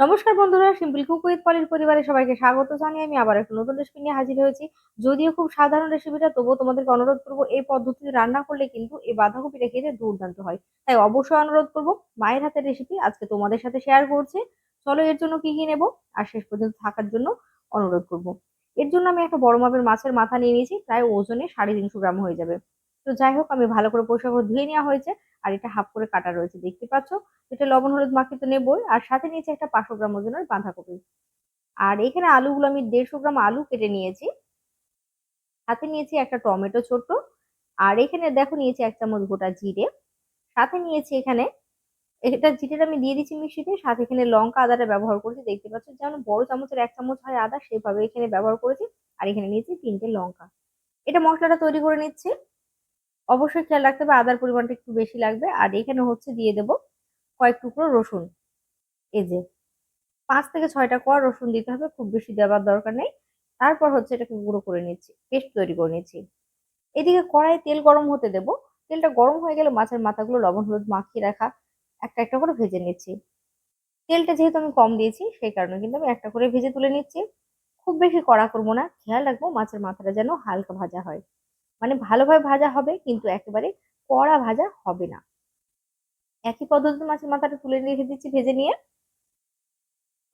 নমস্কার বন্ধুরা simple cook with পলির পরিবারে সবাইকে স্বাগত জানিয়ে আমি আবার একটা নতুন রেসিপি নিয়ে হাজির হয়েছি। যদিও খুব সাধারণ রেসিপিটা তবুও তোমাদেরকে অনুরোধ করব, এই পদ্ধতিতে রান্না করলে কিন্তু এই বাঁধাকপিটা খেতে দুর্দান্ত হয়। তাই অবশ্যই অনুরোধ করব, মায়ের হাতের রেসিপি আজকে তোমাদের সাথে শেয়ার করছি। চলো এর জন্য কি কি নেব? আর শেষ পর্যন্ত থাকার জন্য অনুরোধ করব। এর জন্য আমি একটা বড় মাপের মাছের মাথা নিয়ে নিয়েছি, প্রায় ওজনে সাড়ে তিনশো গ্রাম হয়ে যাবে। তো যাই হোক, আমি ভালো করে পরিষ্কার করে ধুয়ে নেওয়া হয়েছে। আর এটা হাফ করে কাটা রয়েছে, দেখতে পাচ্ছ? এটা লবণ, হলুদ মাখিয়ে তো নেবই। আর সাথে নিয়েছি একটা পাঁচশো গ্রাম ওজনের বাঁধাকপি। আর এখানে আলুগুলো, আমি দেড়শো গ্রাম আলু কেটে নিয়েছি। সাথে নিয়েছি একটা টমেটো ছোট্ট। আর এখানে দেখো, নিয়েছি এক চামচ গোটা জিরে। সাথে নিয়েছি এখানে, এটা জিরেটা আমি দিয়ে দিচ্ছি মিক্সিতে। সাথে এখানে লঙ্কা আদাটা ব্যবহার করেছি, দেখতে পাচ্ছ? যেমন বড় চামচের এক চামচ হয় আদা, সেভাবে এখানে ব্যবহার করেছি। আর এখানে নিয়েছি তিনটে লঙ্কা। এটা মশলাটা তৈরি করে নিচ্ছি। অবশ্যই খেয়াল রাখতে হবে, আদার পরিমাণটা একটু বেশি লাগবে। আর এখানে হচ্ছে দিয়ে দেব কয়েক টুকরো রসুন। এই যে, পাঁচ থেকে ছয়টা কোয়া রসুন দিতে হবে, খুব বেশি দেওয়ার দরকার নেই। তারপর হচ্ছে এটাকে গুঁড়ো করে নিচ্ছি, পেস্ট তৈরি করে নিচ্ছি। এদিকে কড়াই তেল গরম হতে দেব। তেলটা গরম হয়ে গেলে মাছের মাথাগুলো লবণ, হলুদ মাখিয়ে রাখা, একটা একটা করে ভেজে নিচ্ছি। তেলটা যেহেতু আমি কম দিয়েছি, সেই কারণে কিন্তু আমি একটা করে ভেজে তুলে নিচ্ছি। খুব বেশি কড়া করব না, খেয়াল রাখব মাছের মাথাটা যেন হালকা ভাজা হয়। মানে ভালোভাবে ভাজা হবে, কিন্তু একেবারে কড়া ভাজা হবে না। একই পদ্ধতিতে মাছের মাথাটা তুলে রেখে দিচ্ছি ভেজে নিয়ে।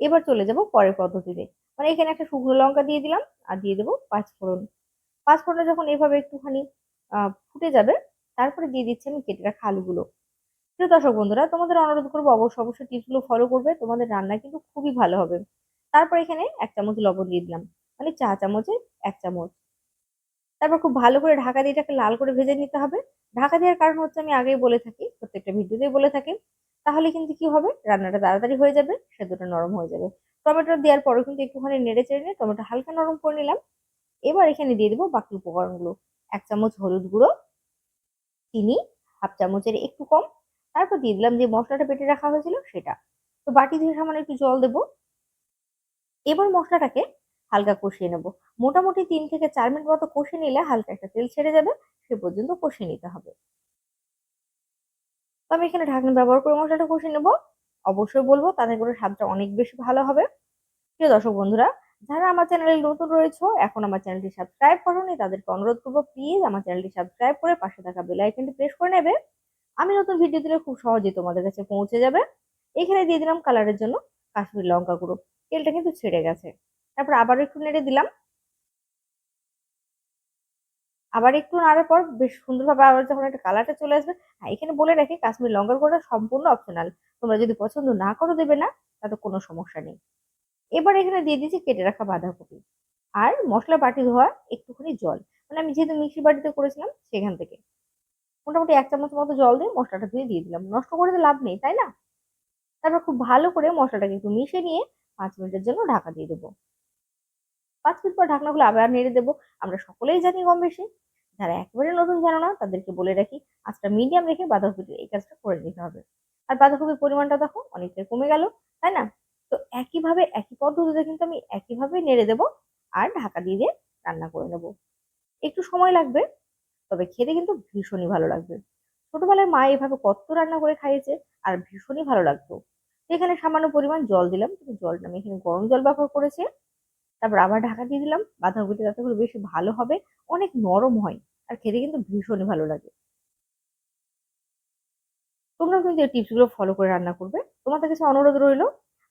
এবার চলে যাব পরের পদ্ধতিতে। মানে এখানে একটা শুকনো লঙ্কা দিয়ে দিলাম, আর দিয়ে দেবো পাঁচফোড়ন। পাঁচফোড়নটা যখন এভাবে একটুখানি ফুটে যাবে, তারপরে দিয়ে দিচ্ছি আমি কেটে রাখা আলুগুলো। প্রিয় দর্শক বন্ধুরা, তোমাদের অনুরোধ করব অবশ্যই অবশ্যই টিপসগুলো ফলো করবে, তোমাদের রান্না কিন্তু খুবই ভালো হবে। তারপর এখানে এক চামচ লবণ দিয়ে দিলাম। মানে চা চামচে এক চামচ। তারপর খুব ভালো করে ঢাকা দিয়ে এটাকে লাল করে ভেজে নিতে হবে। ঢাকা দেওয়ার কারণ হচ্ছে আমি আগেই বলে থাকি, প্রত্যেকটা ভিডিওতেই বলে থাকি। তাহলে কিন্তু কি হবে? রান্নাটা তাড়াতাড়ি হয়ে যাবে সেদ্ধটা নরম হয়ে যাবে। টমেটো দেওয়ার পরেও কিন্তু একটুখানি নেড়ে চেড়ে নিয়ে টমেটো হালকা নরম করে নিলাম। এবার এখানে দিয়ে দেবো বাকি উপকরণগুলো। এক চামচ হলুদ গুঁড়ো, চিনি, হাফ চামচের একটু কম। তারপর দিয়ে দিলাম যে মশলাটা পেটে রাখা হয়েছিল সেটা। তো বাটি ধুয়ে সামান্য একটু জল দেবো। এবার মশলাটাকে হালকা কষিয়ে নেব। মোটামুটি তিন থেকে চার মিনিট মতো কষে নিলে হালকা একটা তেল ছেড়ে যাবে, সে পর্যন্ত কষিয়ে নিতে হবে। তো আমি এখানে ঢাকনা ব্যবহার করে মশলাটা কষিয়ে নেব। অবশ্যই বলব তাতে করে স্বাদটা অনেক বেশি ভালো হবে। প্রিয় দর্শক বন্ধুরা, যারা আমার চ্যানেলে নতুন রয়েছে, এখন আমার চ্যানেলটি সাবস্ক্রাইব করোনি, তাদেরকে অনুরোধ করব প্লিজ আমার চ্যানেলটি সাবস্ক্রাইব করে পাশে থাকা বেল আইকনটি প্রেস করে নেবে। আমি নতুন ভিডিও দিলে খুব সহজেই তোমাদের কাছে পৌঁছে যাবে। এখানে দিয়ে দিলাম কালারের জন্য কাশ্মীর লঙ্কা গুঁড়ো। তেলটা কিন্তু ছেড়ে গেছে। তারপর আবার একটু নেড়ে দিলাম। আবার একটু নাড়ার পর বেশ সুন্দরভাবে আবার যখন একটা কালারটা চলে আসবে হ্যাঁ এখানে বলে রাখি কাশ্মীর লঙ্কার গুঁড়োটা সম্পূর্ণ অপশনাল তোমরা যদি পছন্দ না করো দেবে না, তাতে কোনো সমস্যা নেই। এবার এখানে দিয়ে দিচ্ছি কেটে রাখা বাঁধাকপি। আর মশলা বাটি ধোয়া একটুখানি জল। মানে আমি যেহেতু মিক্সি বাটিতে করেছিলাম সেখান থেকে। মোটামুটি এক চামচ মতো জল দিয়ে মশলাটা ধুয়ে দিয়ে দিলাম। নষ্ট করে তো লাভ নেই, তাই না? তারপর খুব ভালো করে মশলাটাকে একটু মিশিয়ে নিয়ে পাঁচ মিনিটের জন্য ঢাকা দিয়ে দেবো। পাঁচ মিনিট পর ঢাকনা ঢাকনাগুলো আবার নেড়ে দেবো। আমরা সকলেই জানি কম বেশি। যারা একেবারে নতুন জানো না, তাদেরকে বলে রাখি আজটা মিডিয়াম রেখে বাঁধাকপির এই কাজটা করে নিতে হবে। আর বাঁধাকপির পরিমাণটা দেখো অনেকটাই কমে গেল, তাই না? তো একইভাবে, একই পদ্ধতিতে কিন্তু আমি একইভাবে নেড়ে দেবো আর ঢাকা দিয়ে দিয়ে রান্না করে নেব। একটু সময় লাগবে, তবে খেতে কিন্তু ভীষণই ভালো লাগবে। ছোটবেলায় মা এভাবে কত রান্না করে খাইয়েছে আর ভীষণই ভালো লাগতো। এখানে সামান্য পরিমাণ জল দিলাম, কিন্তু জলটা আমি এখানে গরম জল ব্যবহার করেছি। তারপর আবার ঢাকা দিয়ে দিলাম। বাঁধাকপিটা যাতে করে বেশি ভালো হবে, অনেক নরম হয় আর খেতে কিন্তু ভীষণই ভালো লাগে। তোমরা কিন্তু এই টিপসগুলো ফলো করে রান্না করবে। তোমাদের কাছে অনুরোধ রইল,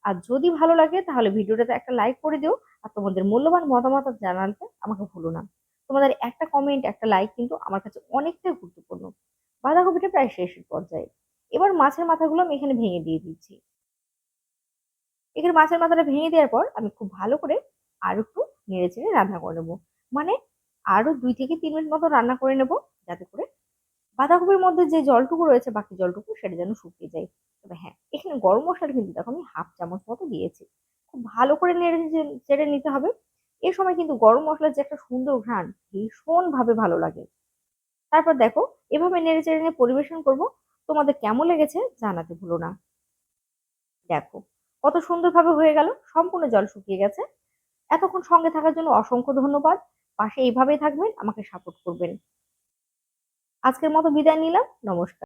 আর যদি ভালো লাগে তাহলে ভিডিওটাতে একটা লাইক করে দিও, আর তোমাদের মূল্যবান মতামত জানাতে আমাকে ভুলো না। তোমাদের একটা কমেন্ট একটা লাইক কিন্তু আমার কাছে অনেকটাই গুরুত্বপূর্ণ। বাঁধাকপিটা প্রায় শেষের পর্যায়ে। এবার মাছের মাথাগুলো আমি এখানে ভেঙে দিয়ে দিচ্ছি। এখানে মাছের মাথাটা ভেঙে দেওয়ার পর আমি খুব ভালো করে আর একটু নেড়ে চেড়ে রান্না করে নেব। মানে আরও দুই থেকে তিন মিনিট মতো রান্না করে নেব, যাতে করে বাঁধাকপির মধ্যে যে জলটুকু রয়েছে, বাকি জলটুকু সেটা যেন শুকিয়ে যায়। তবে হ্যাঁ এখানে গরম মশলা কিন্তু দেখো আমি হাফ চামচ মতো দিয়েছি। খুব ভালো করে নেড়ে চেড়ে নিতে হবে। এ সময় কিন্তু গরম মশলার যে একটা সুন্দর ঘ্রাণ ভীষণ ভাবে ভালো লাগে। তারপর দেখো, এভাবে নেড়ে চেড়ে নিয়ে পরিবেশন করব। তোমাদের কেমন লেগেছে জানাতে ভুলো না। দেখো, কত সুন্দরভাবে হয়ে গেল। সম্পূর্ণ জল শুকিয়ে গেছে। এতক্ষণ সঙ্গে থাকার জন্য অসংখ্য ধন্যবাদ। পাশে এইভাবেই থাকবেন, আমাকে সাপোর্ট করবেন। আজকের মতো বিদায় নিলাম, নমস্কার।